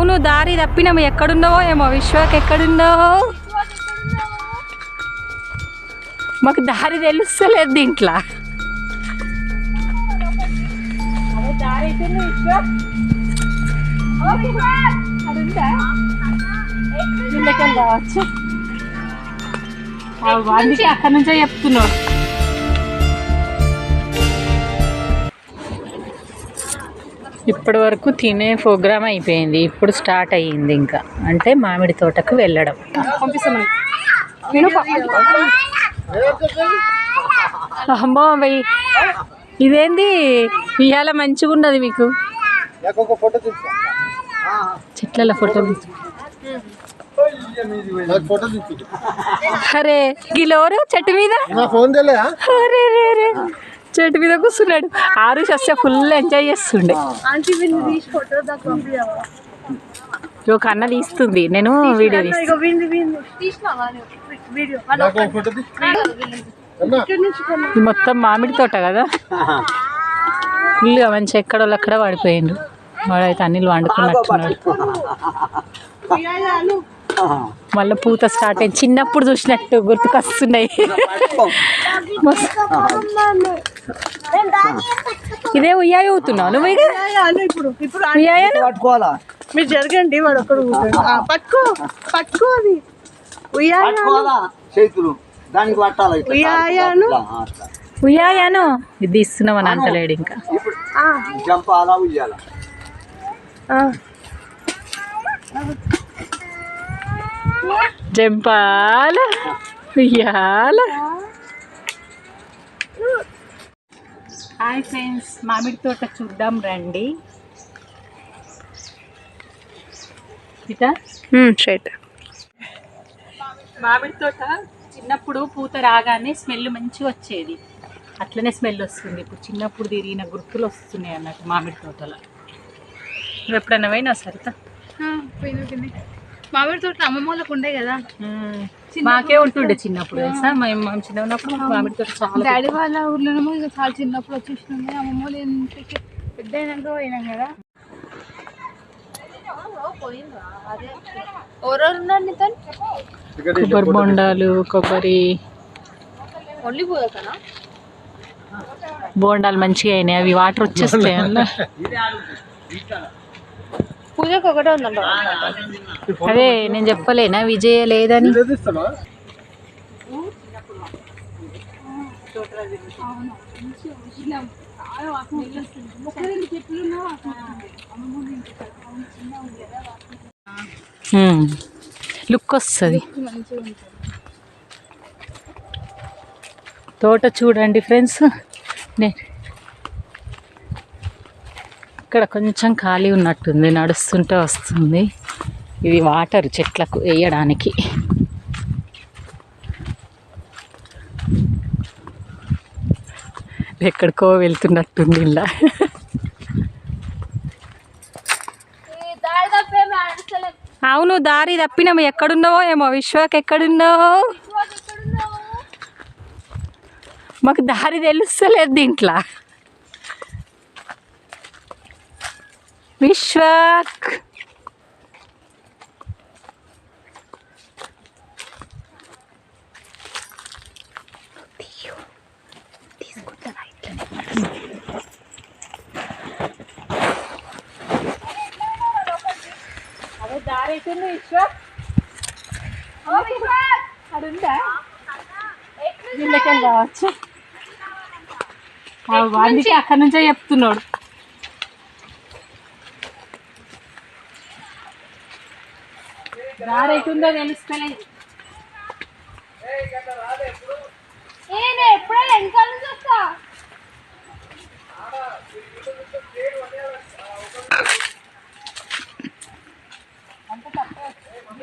అవును దారి తప్పినాము ఎక్కడున్నావో ఏమో విశ్వాక్ ఎక్కడున్నావో మాకు దారి తెలుస్తలేదు దీంట్లో. అక్కడ నుంచే చెప్తున్నాడు ఇప్పటి వరకు తినే ప్రోగ్రామ్ అయిపోయింది. ఇప్పుడు స్టార్ట్ అయ్యింది ఇంకా. అంటే మామిడి తోటకు వెళ్ళడం. అమ్మో ఇదేంది? ఇవాళ మంచిగా ఉన్నది మీకు ఫోటో తీసుకో. చెట్ల ఫోటో అరే గిలోరు చెట్టు మీద? ఫోన్ చెట్టు మీద కూర్చున్నాడు. ఆరు వస్తే ఫుల్ ఎంజాయ్ చేస్తుండే. ఒక అన్న తీస్తుంది. నేను వీడియో తీస్తాను నాకు ఫోటో తీసుకో అన్నా ఇది మొత్తం మామిడి తోట కదా? ఫుల్గా మంచి ఎక్కడ అక్కడ పడిపోయిండు వాడైతే అన్నిలు వండుకున్నట్టున్నాడు. మళ్ళీ పూత స్టార్ట్ అయింది. చిన్నప్పుడు చూసినట్టు గుర్తుకొస్తున్నాయి ఇదే ఉయ్యాయి ఊతున్నావు నువ్వు ఇక? ఇప్పుడు. పట్టుకోవాలా? మీరు జరగండి వాడు. ఆ, పట్టుకో పట్టుకో అది. చేతులు. దానికి పట్టాలి. ఉయ్యాయాను. ఉయ్యాయను ఇది ఇస్తున్నామని అంటలేడు ఇంకా. ఇప్పుడు జంపాలా ఉయ్యాల? జంపాల ఉయ్యాల. హాయ్ ఫ్రెండ్స్ మామిడి తోట చూద్దాం రండి. మామిడి తోట చిన్నప్పుడు పూత రాగానే స్మెల్ మంచిగా వచ్చేది. అట్లనే స్మెల్ వస్తుంది. ఇప్పుడు చిన్నప్పుడు తిరిగిన గుర్తులు వస్తున్నాయి అన్నట్టు మామిడి తోటలో. నువ్వు ఎప్పుడన్నా పోయినా సరిత మామిడి తోట అమ్మమ్మ వాళ్ళకు ఉండే కదా. మాకే ఉంటుండే చిన్నప్పుడు తెలుసా? మేము మేము చిన్న ఉన్నప్పుడు మామిడి తోట చాలా డాడీ వాళ్ళ ఊర్లోనేమో ఇక చాలా చిన్నప్పుడు వచ్చేసినాయి అమ్మమ్మ వాళ్ళ ఇంటికి పెద్ద అయినాక పోయినాం కదా. కొబ్బరి బొండాలు కొబ్బరి బోండాలు మంచిగా అయినాయి. అవి వాటర్ వచ్చేస్తాయి. పూజకు ఒకటే ఉందంట. అదే నేను చెప్పలేనా విజయ లేదని? లుక్ వస్తుంది. తోట చూడండి ఫ్రెండ్స్. నే ఇక్కడ కొంచెం ఖాళీ ఉన్నట్టుంది నడుస్తుంటే వస్తుంది. ఇది వాటర్ చెట్లకు వేయడానికి. ఎక్కడికో వెళ్తున్నట్టుంది ఇలా. అవును దారి తప్పినాము. ఎక్కడున్నావో ఏమో విశ్వాక్ ఎక్కడున్నావో? మాకు దారి తెలుస్తలేదు దీంట్లో. విశ్వాక్. దారి అవుతుంది విశ్వాక్? అడుందా? వీళ్ళకెళ్ళి రావచ్చు వాడికి అక్కడ నుంచే చెప్తున్నాడు. దారి అవుతుందో తెలుస్తలేదు ఎప్పుడైనా వెనకాల నుంచి వస్తా?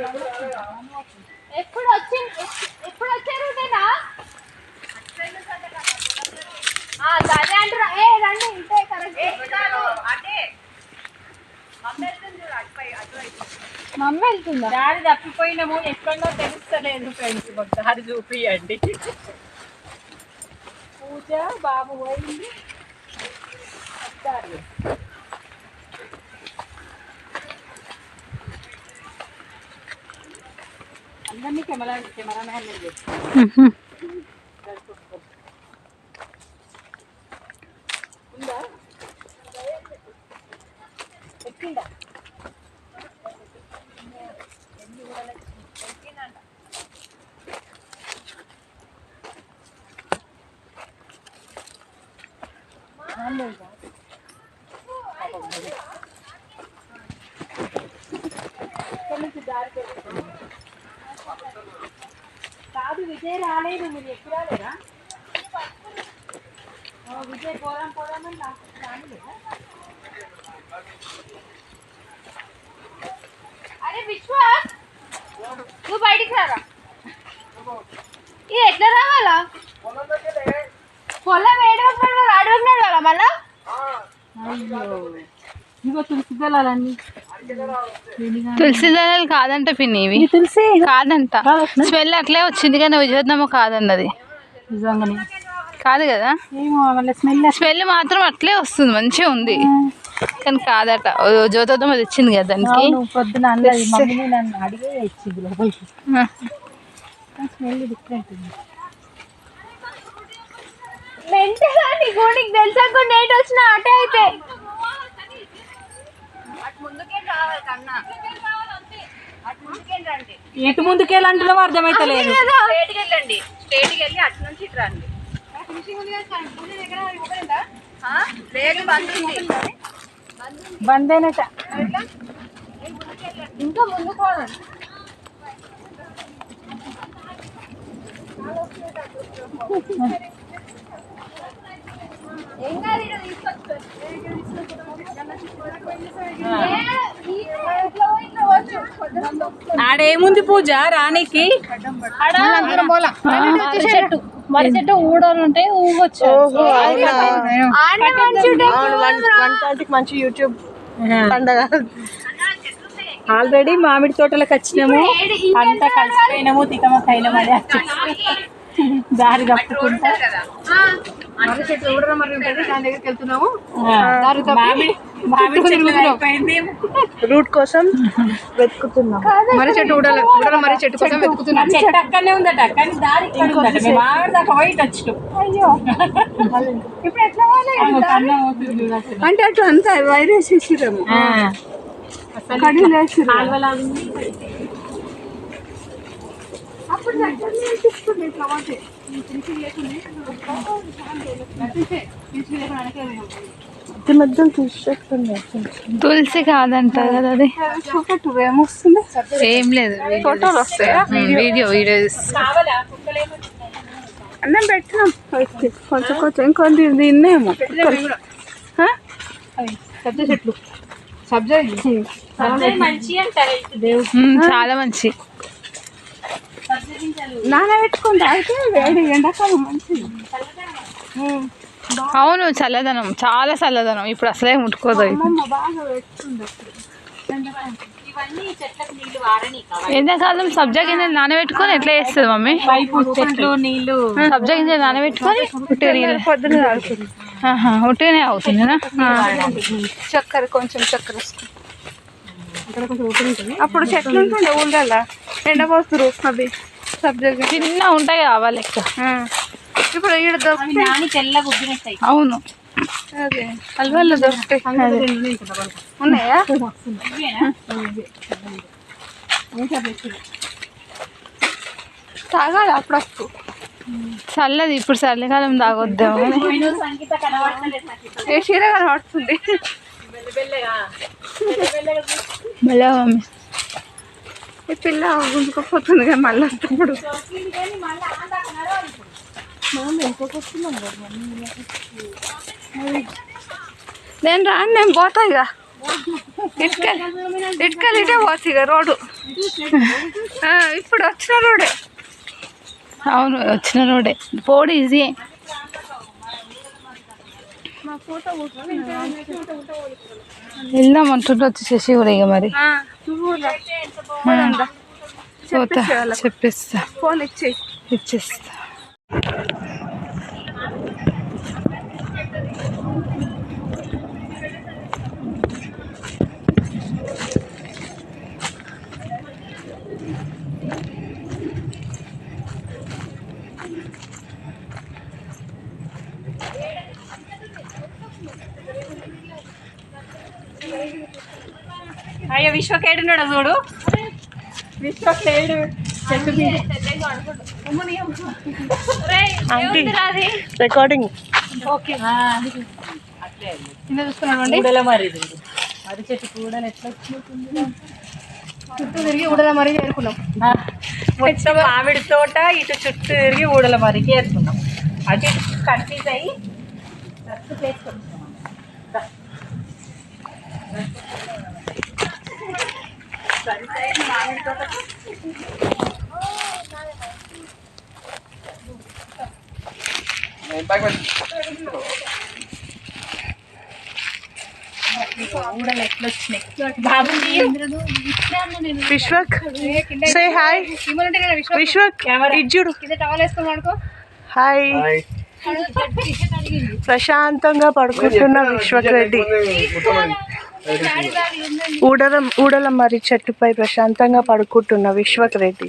ఎప్పుడు తప్పిపోతుందా దారి తప్పిపోయినాము ఎక్కడో తెలుస్తలేదు ఫ్రెండ్స్ ఒకసారి చూపియండి. పూజ బాబు పోయింది అందరినీ కెమెరా కెమెరామ్యాన్ చేస్తాను కాదు విజయ్ రాలేదు. మీరు ఎప్పుడు రాలేదా? విజయ్ పోదాం పోదామని నాకు రాలేదా. అరే విశ్వాస్ నువ్వు బయటికి రారా? ఇది ఎట్లా రావాలా? పొలం ఏడవకున్నాడు అడవకున్నాడు కదా మళ్ళా? ఇగో తులసి దళాలన్నీ తులసి దళాలు కాదంట పిన్ని ఇవి. తులసి? కాదంట. స్మెల్ అట్లే వచ్చింది కానీ విజయోద్నమ కాదన్నది నిజంగానే. కాదు కదా? స్మెల్ స్మెల్ మాత్రం అట్లే వస్తుంది మంచిగా ఉంది. కానీ కాదట. ఓ జ్యోతిద్దామ తెచ్చింది కదా దానికి? ఇచ్చింది తెలుసా? కొన్ని వచ్చిన అటే అయితే. ఎటు ముందుకెళ్ళంటున్నావు అర్థమైతలేదు. వెళ్ళండి స్ట్రేట్కి వెళ్ళి అటు నుంచి ఇటు రండి. లేదు బంద్ ఉంది. బందేనట ఇంకా ముందు పోదండి ఏం కాదు ఈడ తీసుకొచ్చు. ఏ, ఈ ఇట్లా పోయి ఇట్లా పోవచ్చు. ఆడేముంది పూజ రానికి చెట్టు. చెట్టు. ఊడలు ఉంటాయి ఆడనే మంచి యూట్యూబ్ ఆల్రెడీ మామిడి తోటలకు వచ్చినాము. అంతా కలిసిపోయినాము తికమకైనాము అని దారి తప్పుకుంటా. మర్రి చెట్టు ఊడర మర్రి ఉంటుంది? దాని దగ్గరికి వెళ్తున్నాము. ఆ, మామిడి రూట్ కోసం వెతుకుతున్నాం. మర్రి చెట్టు ఊడల ఊడల మర్రి చెట్టు కోసం వెతుకుతున్నాం. చెట్టు అక్కడనే ఉందట కానీ దారి దాకా వచ్చినాం అయ్యో. ఇప్పుడు ఎట్లా అంటే అటు అంతా వైరస్ వేసిరేమో కడిగి వేసిరు మధ్యలో తీసేస్తుంది తులసి కాదంట కదా అది. చూపెట్టు ఏమొస్తుంది ఏం లేదు ఫోటోలు వస్తాయా? వీడియో అన్నం పెట్టినాం. కొంచెం కొంచెం. ఇంకొంది తిన్నేమో. పెద్ద చెట్లు. చాలా మంచి. నానబెట్టుకుంటే. అయితే వేడి ఎండాకాలం మంచిది. అవును చల్లదనం. చాలా చల్లదనం. ఇప్పుడు అసలే ముట్టుకోదు ఇది. అమ్మ బాగా పెట్టుకుంది ఇవన్నీ చెట్లకు నీళ్ళు వారని కావాలి ఎండాకాలం సబ్జా గింజలు నానబెట్టుకొని ఎట్లా చేస్తుంది మమ్మీ? చెట్లు నీళ్ళు సబ్జా గింజలు నానబెట్టుకొని నీళ్ళు. ఉట్టిగానే అవుతుందినా చక్కెర కొంచెం చక్కెర అప్పుడు చెట్లు ఉంటుండే ఊళ్ళల్లో ఎండపోతురు అవి సబ్జా. చిన్న ఉంటాయి కావాలి లెక్క. ఆ. ఇప్పుడు ఈడ దొరుకుతాయి అవును అదే దొరుకుతాయి ఉన్నాయా తాగాలి అప్పుడప్పుడు చల్లది ఇప్పుడు చలికాలం ఇప్పుడు. ఏ చీర కనబడుతుంది మళ్ళీ మమ్మీ ఈ పిల్ల గుంజుకపోతుంది కదా మళ్ళీ వస్తప్పుడు నేను రాను నేను పోతా ఇక. ఇటుకలు ఇటుకలు ఇటే పోతా ఇక రోడ్డు. ఇప్పుడు వచ్చిన రోడే అవును వచ్చిన రోడే పోడు ఈజీ. వెళ్దాం అంటుంటే వచ్చేసేసి కూడా ఇక మరి. రా. పోతా చెప్పిస్తా. ఫోన్ ఇచ్చేస్తా. అయ్యో విశ్వకేడు చూడు? విశ్వకేడు. రికార్డింగ్ మరి మరి చెట్టు తిరిగి ఉడల మరీ చేరుకున్నాం. మొత్తం మామిడి తోట ఇటు చుట్టూ తిరిగి ఊడల మరికి ఏరుకున్నాం అటు ఇటు కన్ఫ్యూజ్ అయ్యి మామిడి తోట ఊడలు ఎట్లా వచ్చినాయి బాగుంది విశ్వక్ సే హాయ్ విశ్వక్ ఇజ్జుడు హాయ్ ప్రశాంతంగా పడుకుంటున్న విశ్వక్ రెడ్డి. ఊడల ఊడల మరి చెట్టుపై ప్రశాంతంగా పడుకుంటున్న విశ్వక్ రెడ్డి.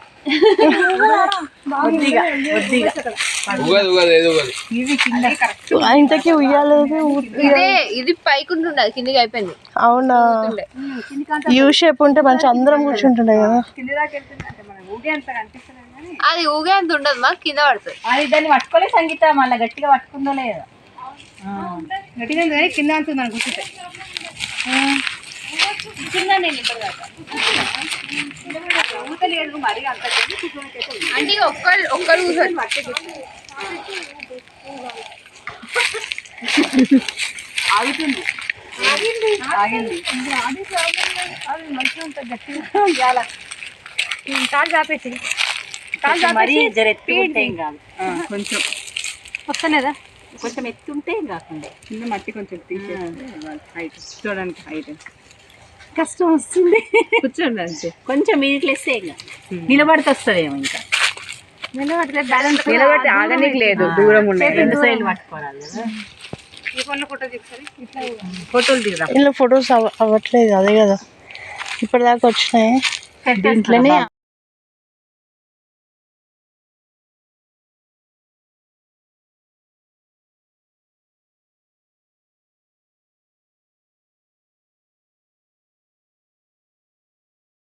ఇంతకీ ఉయ్యాలేదు ఇదే ఇది పైకి ఉంటుండే అది కిందకి అయిపోయింది. అవునా? యూ షేప్ ఉంటే మంచి అందరం కూర్చుంటుండే కదా. అది ఊగే అంత ఉండదు మా కింద పడుతుంది. అది దాన్ని పట్టుకోలే సంగీత మళ్ళీ గట్టిగా పట్టుకుందో లేదో. గట్టిగా ఉంది కానీ కింద అంత ఉంది కూర్చుంటే కింద నేను ఇప్పటిదాకా అంటే ఒక్కరు ఒక్కరు కూర్చోండి కాలు చాపేసి. కాలు మరీ జర ఎత్తి ఉంటే ఏం కాదు. ఆ, కొంచెం. వస్తలేదా? కొంచెం ఎత్తి ఉంటే ఏం కాకుండా. కింద మట్టి కొంచెం తీసేస్తే హైట్. చూడడానికి హైట్. కష్టం వస్తుంది కూర్చోండి అంతే కొంచెం వేస్తే ఏం కాదు నిలబడితే వస్తుందేమో ఇంకా నిలబడితే బ్యాలెన్స్ నిలబెట్టి ఆగనికి లేదు. దూరం రెండు సైడ్లు పట్టుకోవాలి కదా. ఈ ఫోన్లో ఫోటో తీసుకోవాలి ఇట్లా ఫోటోలు దిగుదాం ఇందులో ఫొటోస్ అవ్వట్లేదు అదే కదా. ఇప్పటిదాకా వచ్చినాయి. దీంట్లోనే